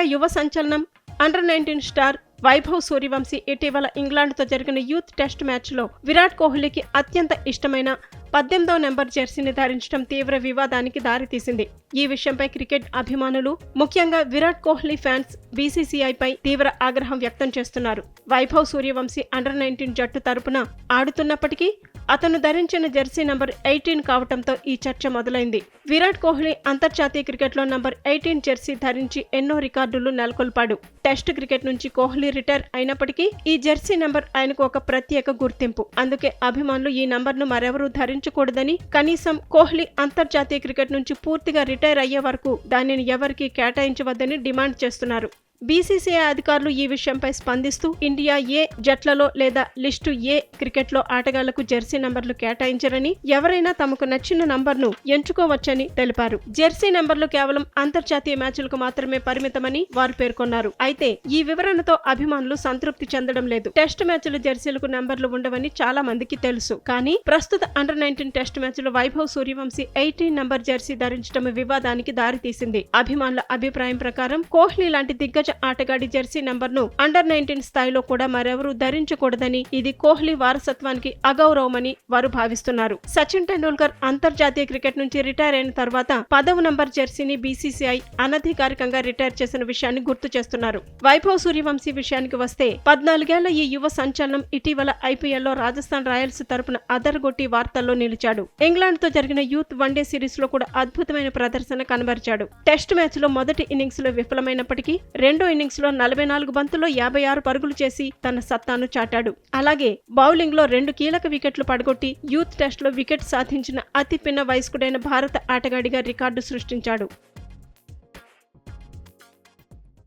India యువ సంచలనం under nineteen star Vaibhav Suryavanshi ఇటీవల ఇంగ్లాండ్తో జరిగిన యూత్ టెస్ట్ మ్యాచ్లో విరాట్ కోహ్లీకి అత్యంత ఇష్టమైన పద్దెనిమిదవ నెంబర్ జెర్సీని ధరించడం తీవ్ర వివాదానికి దారితీసింది. ఈ విషయంపై క్రికెట్ అభిమానులు ముఖ్యంగా విరాట్ కోహ్లీ ఫ్యాన్స్ బీసీసీఐపై తీవ్ర ఆగ్రహం వ్యక్తం చేస్తున్నారు. వైభవ్ సూర్యవంశీ అండర్ నైన్టీన్ జట్టు తరపున ఆడుతున్నప్పటికీ అతను ధరించిన జెర్సీ నంబర్ ఎయిటీన్ కావడంతో ఈ చర్చ మొదలైంది. విరాట్ కోహ్లీ అంతర్జాతీయ క్రికెట్లో నంబర్ ఎయిటీన్ జెర్సీ ధరించి ఎన్నో రికార్డులు నెలకొల్పాడు. టెస్ట్ క్రికెట్ నుంచి కోహ్లీ రిటైర్ అయినప్పటికీ ఈ జెర్సీ నంబర్ ఆయనకు ఒక ప్రత్యేక గుర్తింపు. అందుకే అభిమానులు ఈ నంబర్ను మరెవరూ ధరించకూడదని కనీసం కోహ్లీ అంతర్జాతీయ క్రికెట్ నుంచి పూర్తిగా రిటైర్ అయ్యే వరకు దానిని ఎవరికీ కేటాయించవద్దని డిమాండ్ చేస్తున్నారు. బీసీసీఐ అధికారులు ఈ విషయంపై స్పందిస్తూ ఇండియా ఏ జట్లలో లేదా లిస్టు ఏ క్రికెట్లో ఆటగాళ్ళకు జెర్సీ నంబర్లు కేటాయించరని ఎవరైనా తమకు నచ్చిన నంబర్ను ఎంచుకోవచ్చని తెలిపారు. జెర్సీ నంబర్లు కేవలం అంతర్జాతీయ మ్యాచ్లకు మాత్రమే పరిమితమని వారు పేర్కొన్నారు. అయితే ఈ వివరణతో అభిమానులు సంతృప్తి చెందడం లేదు. టెస్ట్ మ్యాచ్ల జెర్సీలకు నంబర్లు ఉండవని చాలా మందికి తెలుసు. కానీ ప్రస్తుత అండర్ నైన్టీన్ టెస్ట్ మ్యాచ్లో Vaibhav Suryavanshi eighteen number jersey ధరించడం వివాదానికి దారితీసింది. అభిమానుల అభిప్రాయం ప్రకారం కోహ్లీ లాంటి దిగ్గజ ఆటగాడి జెర్సీ నంబర్ను అండర్ నైన్టీన్ స్థాయిలో కూడా మరెవరూ ధరించకూడదని ఇది కోహ్లీ వారసత్వానికి అగౌరవమని వారు భావిస్తున్నారు. సచిన్ టెండూల్కర్ అంతర్జాతీయ క్రికెట్ నుంచి రిటైర్ అయిన తర్వాత పదవ నంబర్ జెర్సీని బీసీసీఐ అనధికారికంగా రిటైర్ చేసిన విషయాన్ని గుర్తు చేస్తున్నారు. వైభవ్ సూర్యవంశీ విషయానికి వస్తే పద్నాలుగేళ్ళ ఈ యువ సంచలనం ఇటీవల ఐపీఎల్లో రాజస్థాన్ రాయల్స్ తరపున అదరగొట్టి వార్తల్లో నిలిచాడు. ఇంగ్లాండ్తో జరిగిన యూత్ వన్డే సిరీస్లో కూడా అద్భుతమైన ప్రదర్శన కనబరిచాడు. టెస్ట్ మ్యాచ్లో మొదటి ఇన్నింగ్స్లో విఫలమైనప్పటికీ రెండు ఇన్నింగ్స్లో నలభై నాలుగు బంతుల్లో యాభై ఆరు పరుగులు చేసి తన సత్తాను చాటాడు. అలాగే బౌలింగ్లో రెండు కీలక వికెట్లు పడగొట్టి యూత్ టెస్ట్లో వికెట్ సాధించిన అతి పిన్న వయస్కుడైన భారత ఆటగాడిగా రికార్డు సృష్టించాడు.